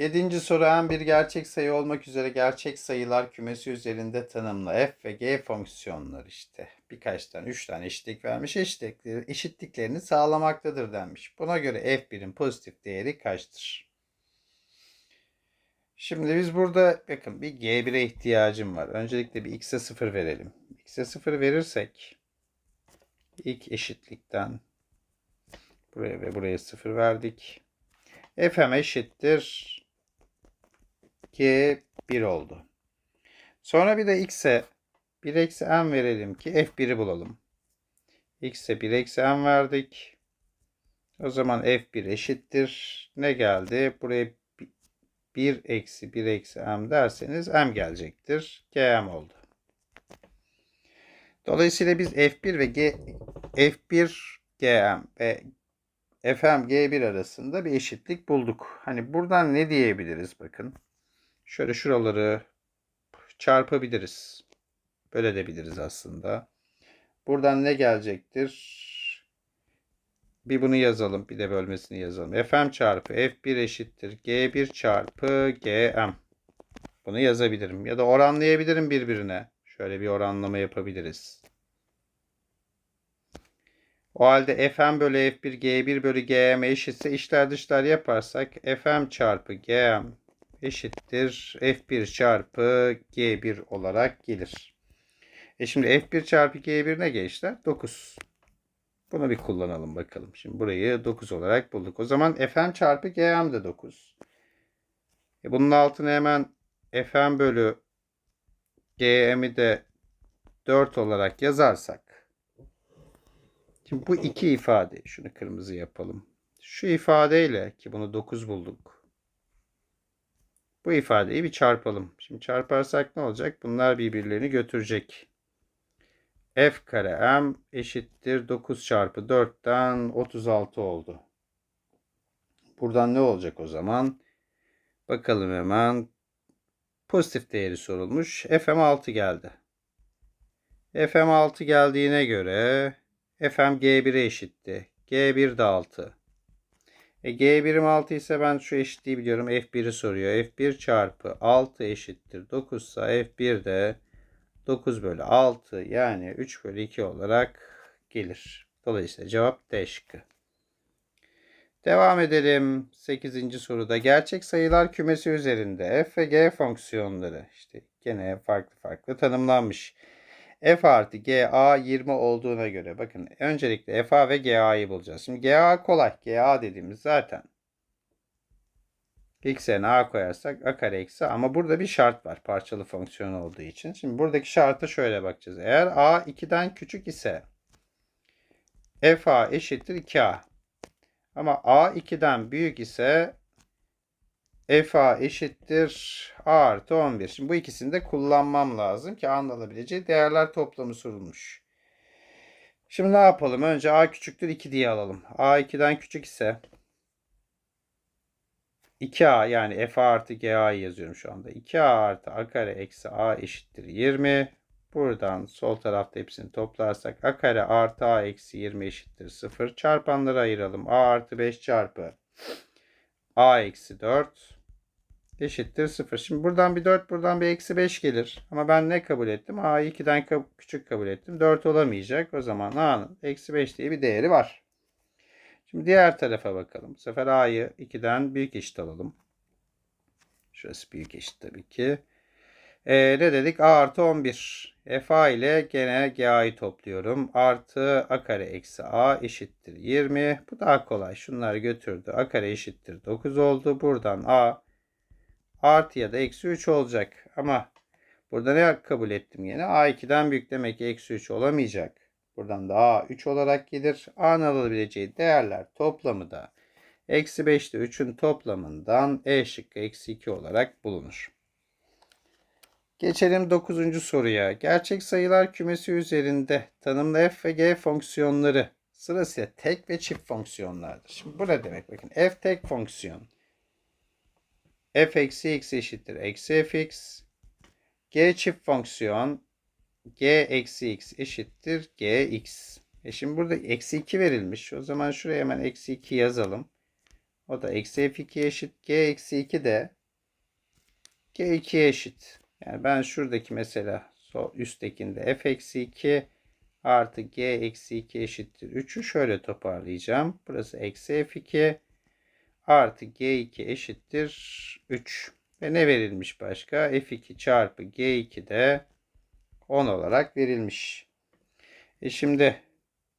Yedinci soru en bir gerçek sayı olmak üzere gerçek sayılar kümesi üzerinde tanımlı f ve g fonksiyonları işte. Birkaç tane, üç tane eşitlik vermiş. Eşitlikleri, eşitliklerini sağlamaktadır denmiş. Buna göre f1'in pozitif değeri kaçtır? Şimdi biz burada bakın bir g1'e ihtiyacım var. Öncelikle bir x'e 0 verelim. x'e 0 verirsek ilk eşitlikten buraya ve buraya 0 verdik. fm eşittir g 1 oldu. Sonra bir de x'e 1 eksi m verelim ki f1'i bulalım. x'e 1 eksi m verdik. O zaman f1 eşittir. Ne geldi? Buraya 1 eksi 1 eksi m derseniz m gelecektir. gm oldu. Dolayısıyla biz f1 ve g f1 gm ve fm g1 arasında bir eşitlik bulduk. Hani buradan ne diyebiliriz bakın. Şöyle şuraları çarpabiliriz. Böyle de biliriz aslında. Buradan ne gelecektir? Bir bunu yazalım. Bir de bölmesini yazalım. Fm çarpı F1 eşittir. G1 çarpı Gm. Bunu yazabilirim. Ya da oranlayabilirim birbirine. Şöyle bir oranlama yapabiliriz. O halde Fm bölü F1 G1 bölü Gm eşitse içler dışlar yaparsak Fm çarpı Gm eşittir F1 çarpı G1 olarak gelir. E şimdi F1 çarpı G1 ne gençler? 9. Bunu bir kullanalım bakalım. Şimdi burayı 9 olarak bulduk. O zaman Fm çarpı Gm de 9. E bunun altına hemen Fm bölü Gm'i de 4 olarak yazarsak. Şimdi bu iki ifade. Şunu kırmızı yapalım. Şu ifadeyle ki bunu 9 bulduk. Bu ifadeyi bir çarpalım. Şimdi çarparsak ne olacak? Bunlar birbirlerini götürecek. F kare m eşittir 9 çarpı 4'ten 36 oldu. Buradan ne olacak o zaman? Bakalım hemen. Pozitif değeri sorulmuş. Fm 6 geldi. Fm 6 geldiğine göre Fm G1'e eşitti. G1 de 6. E, G1'im 6 ise ben şu eşitliği biliyorum. F1'i soruyor. F1 çarpı 6 eşittir 9 ise F1 de 9 bölü 6 yani 3 bölü 2 olarak gelir. Dolayısıyla cevap D şıkkı. Devam edelim. 8. soruda gerçek sayılar kümesi üzerinde f ve g fonksiyonları işte gene farklı farklı tanımlanmış. F artı ga 20 olduğuna göre bakın öncelikle fa ve ga'yı bulacağız. Şimdi ga kolay. ga dediğimiz zaten x yerine a koyarsak a kare eksi ama burada bir şart var parçalı fonksiyon olduğu için. Şimdi buradaki şarta şöyle bakacağız. Eğer a 2'den küçük ise fa eşittir 2a. Ama a 2'den büyük ise fa eşittir a artı 11. Şimdi bu ikisini de kullanmam lazım ki anlanabileceği değerler toplamı sorulmuş. Şimdi ne yapalım? Önce a küçüktür 2 diye alalım. a 2'den küçük ise 2a yani f artı ga'yı yazıyorum şu anda. 2a artı a kare eksi a eşittir 20. Buradan sol tarafta hepsini toplarsak a kare artı a eksi 20 eşittir 0. Çarpanları ayıralım. a artı 5 çarpı a eksi 4 eşittir 0. Şimdi buradan bir 4 buradan bir eksi 5 gelir. Ama ben ne kabul ettim? a'yı 2'den küçük kabul ettim. 4 olamayacak. O zaman a'nın eksi 5 diye bir değeri var. Şimdi diğer tarafa bakalım. Bu sefer a'yı 2'den büyük eşit alalım. Şurası büyük eşit tabii ki. Ee, ne dedik? a artı 11. fa ile gene ga'yı topluyorum. Artı a kare eksi a eşittir 20. Bu daha kolay. Şunları götürdü. a kare eşittir 9 oldu. Buradan a artı ya da eksi 3 olacak. Ama burada ne kabul ettim yine? a 2'den büyük demek ki eksi 3 olamayacak. Buradan da a 3 olarak gelir. a'nın alabileceği değerler toplamı da eksi 5 ile 3'ün toplamından e şıkkı eksi 2 olarak bulunur. Geçelim 9. soruya. Gerçek sayılar kümesi üzerinde tanımlı f ve g fonksiyonları sırasıyla tek ve çift fonksiyonlardır. Şimdi bu ne demek? Bakın f tek fonksiyon. F eksi x eşittir eksi fx. g çift fonksiyon g eksi x eşittir gx. E şimdi burada eksi 2 verilmiş. O zaman şuraya hemen eksi 2 yazalım. O da eksi f2 eşit. G eksi 2 de G2'ye eşit. Yani ben şuradaki mesela sol üsttekinde f eksi 2 artı G eksi 2 eşittir 3'ü şöyle toparlayacağım. Burası eksi f2 artı G2 eşittir 3. Ve ne verilmiş başka? F2 çarpı G2 de 10 olarak verilmiş. E şimdi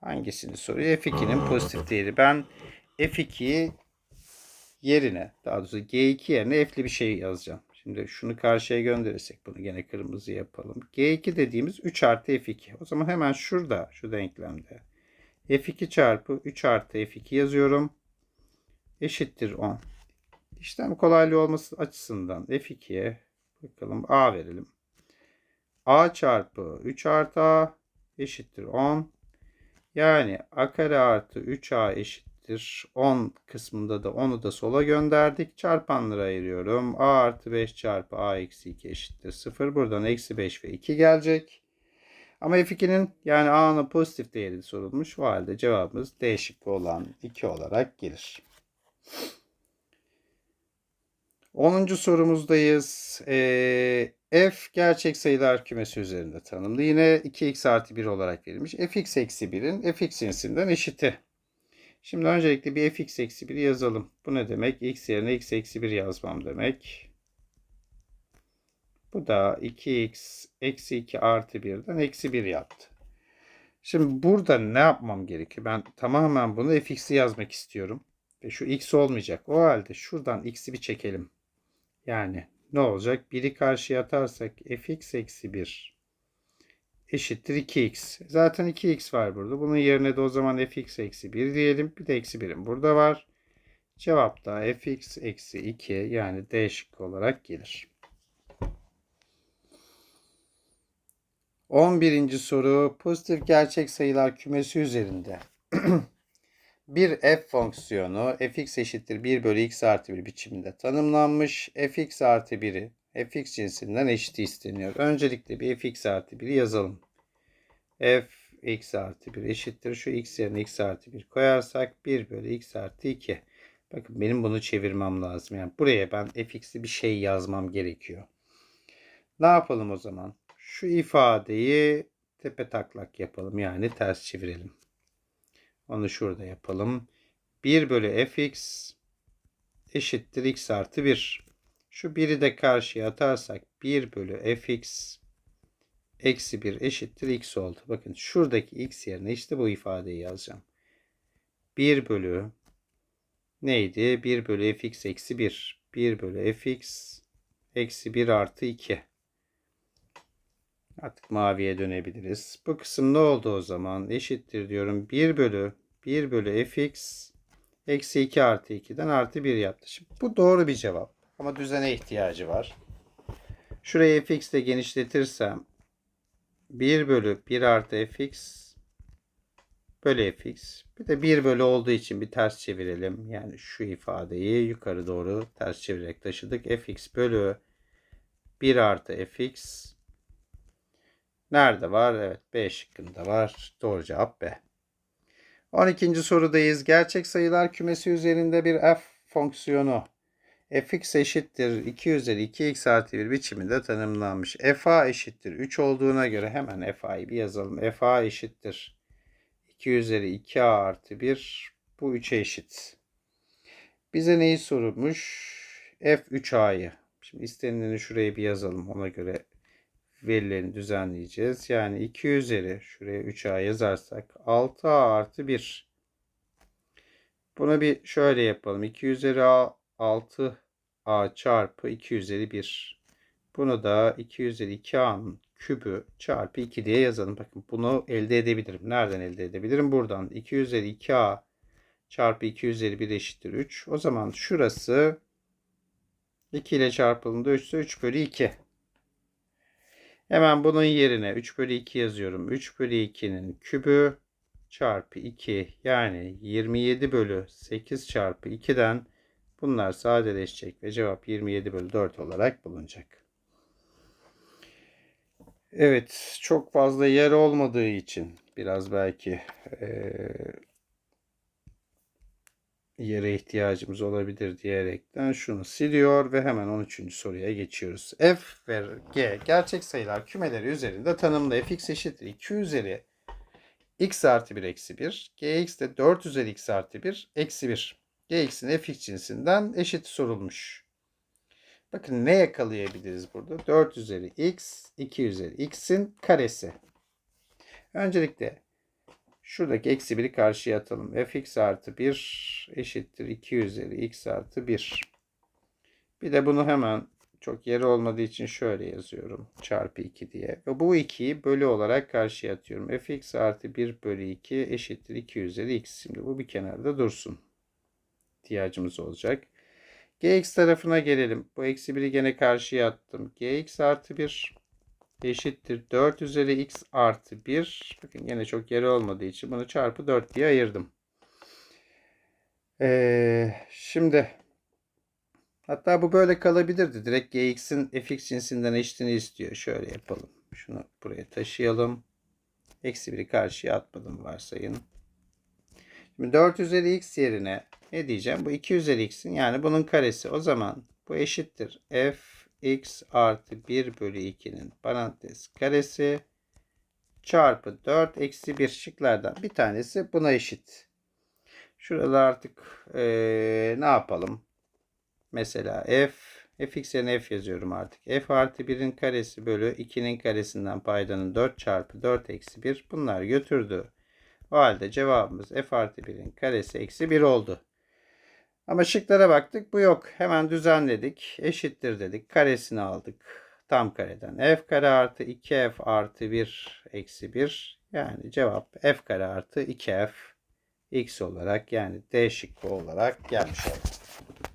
hangisini soruyor? F2'nin pozitif değeri. Ben F2'yi yerine daha doğrusu G2 yerine F'li bir şey yazacağım. Şimdi şunu karşıya gönderirsek bunu gene kırmızı yapalım. G2 dediğimiz 3 artı F2. O zaman hemen şurada şu denklemde F2 çarpı 3 artı F2 yazıyorum. Eşittir 10. İşlem kolaylığı olması açısından F2'ye bakalım A verelim. A çarpı 3 artı A eşittir 10. Yani A kare artı 3A eşittir 10 kısmında da 10'u da sola gönderdik. Çarpanları ayırıyorum. A artı 5 çarpı A eksi 2 eşittir 0. Buradan eksi 5 ve 2 gelecek. Ama F2'nin yani A'nın pozitif değeri sorulmuş. O halde cevabımız D şıkkı olan 2 olarak gelir. 10. sorumuzdayız. Ee, f gerçek sayılar kümesi üzerinde tanımlı. Yine 2x artı 1 olarak verilmiş. fx eksi 1'in fx cinsinden eşiti. Şimdi öncelikle bir fx eksi 1'i yazalım. Bu ne demek? x yerine x eksi 1 yazmam demek. Bu da 2x eksi 2 artı 1'den eksi 1 yaptı. Şimdi burada ne yapmam gerekiyor? Ben tamamen bunu fx'i yazmak istiyorum. Ve şu x olmayacak. O halde şuradan x'i bir çekelim. Yani ne olacak? 1'i karşıya atarsak fx eksi 1 eşittir 2x. Zaten 2x var burada. Bunun yerine de o zaman fx eksi 1 diyelim. Bir de eksi 1'im burada var. Cevap da fx eksi 2 yani D şıkkı olarak gelir. 11. soru pozitif gerçek sayılar kümesi üzerinde bir f fonksiyonu fx eşittir 1 bölü x artı 1 biçiminde tanımlanmış. fx artı 1'i fx cinsinden eşit isteniyor. Öncelikle bir fx artı 1'i yazalım. f x artı 1 eşittir. Şu x yerine x artı 1 koyarsak 1 bölü x artı 2. Bakın benim bunu çevirmem lazım. Yani buraya ben fx'i bir şey yazmam gerekiyor. Ne yapalım o zaman? Şu ifadeyi tepe taklak yapalım. Yani ters çevirelim. Onu şurada yapalım. 1 bölü fx eşittir x artı 1. Şu 1'i de karşıya atarsak 1 bölü fx eksi 1 eşittir x oldu. Bakın şuradaki x yerine işte bu ifadeyi yazacağım. 1 bölü neydi? 1 bölü fx eksi 1. 1 bölü fx eksi 1 artı 2. Artık maviye dönebiliriz. Bu kısım ne oldu o zaman? Eşittir diyorum. 1 bölü 1 bölü fx eksi 2 artı 2'den artı 1 yaptı. Şimdi bu doğru bir cevap. Ama düzene ihtiyacı var. Şurayı fx ile genişletirsem 1 bölü 1 artı fx bölü fx. Bir de 1 bölü olduğu için bir ters çevirelim. Yani şu ifadeyi yukarı doğru ters çevirerek taşıdık. fx bölü 1 artı fx Nerede var? Evet B şıkkında var. Doğru cevap B. 12. sorudayız. Gerçek sayılar kümesi üzerinde bir f fonksiyonu fx eşittir 2 üzeri 2x artı 1 biçiminde tanımlanmış. fa eşittir 3 olduğuna göre hemen fa'yı bir yazalım. fa eşittir 2 üzeri 2a artı 1 bu 3'e eşit. Bize neyi sorulmuş? f3a'yı. Şimdi istenileni şuraya bir yazalım. Ona göre verilerini düzenleyeceğiz. Yani 2 üzeri şuraya 3a yazarsak 6a artı 1. Buna bir şöyle yapalım. 2 üzeri a 6a çarpı 2 üzeri 1. Bunu da 2 üzeri 2a'nın kübü çarpı 2 diye yazalım. Bakın bunu elde edebilirim. Nereden elde edebilirim? Buradan 2 üzeri 2a çarpı 2 üzeri 1 eşittir 3. O zaman şurası 2 ile çarpıldığında 3 ise 3 bölü 2. Hemen bunun yerine 3 bölü 2 yazıyorum. 3 bölü 2'nin kübü çarpı 2 yani 27 bölü 8 çarpı 2'den bunlar sadeleşecek ve cevap 27 bölü 4 olarak bulunacak. Evet çok fazla yer olmadığı için biraz belki ee, yere ihtiyacımız olabilir diyerekten şunu siliyor ve hemen 13. soruya geçiyoruz. F ve G gerçek sayılar kümeleri üzerinde tanımlı fx eşittir 2 üzeri x artı 1 eksi 1. gx de 4 üzeri x artı 1 eksi 1. gx'in fx cinsinden eşit sorulmuş. Bakın ne yakalayabiliriz burada? 4 üzeri x, 2 üzeri x'in karesi. Öncelikle şuradaki eksi 1'i karşıya atalım. fx artı 1 eşittir 2 üzeri x artı 1. Bir de bunu hemen çok yeri olmadığı için şöyle yazıyorum. Çarpı 2 diye. Ve bu 2'yi bölü olarak karşıya atıyorum. fx artı 1 bölü 2 eşittir 2 üzeri x. Şimdi bu bir kenarda dursun. İhtiyacımız olacak. gx tarafına gelelim. Bu eksi 1'i gene karşıya attım. gx artı 1 eşittir 4 üzeri x artı 1. Bakın yine çok yeri olmadığı için bunu çarpı 4 diye ayırdım. Ee, şimdi hatta bu böyle kalabilirdi. Direkt gx'in fx cinsinden eşitini istiyor. Şöyle yapalım. Şunu buraya taşıyalım. Eksi 1'i karşıya atmadım varsayın. Şimdi 4 üzeri x yerine ne diyeceğim? Bu 2 üzeri x'in yani bunun karesi. O zaman bu eşittir. f x artı 1 bölü 2'nin parantez karesi çarpı 4 eksi 1 şıklardan bir tanesi buna eşit. Şurada artık eee, ne yapalım? Mesela f fx yerine f yazıyorum artık. f artı 1'in karesi bölü 2'nin karesinden paydanın 4 çarpı 4 eksi 1 bunlar götürdü. O halde cevabımız f artı 1'in karesi eksi 1 oldu. Ama şıklara baktık. Bu yok. Hemen düzenledik. Eşittir dedik. Karesini aldık. Tam kareden f kare artı 2f artı 1 eksi 1. Yani cevap f kare artı 2f x olarak yani D şıkkı olarak gelmiş oldu.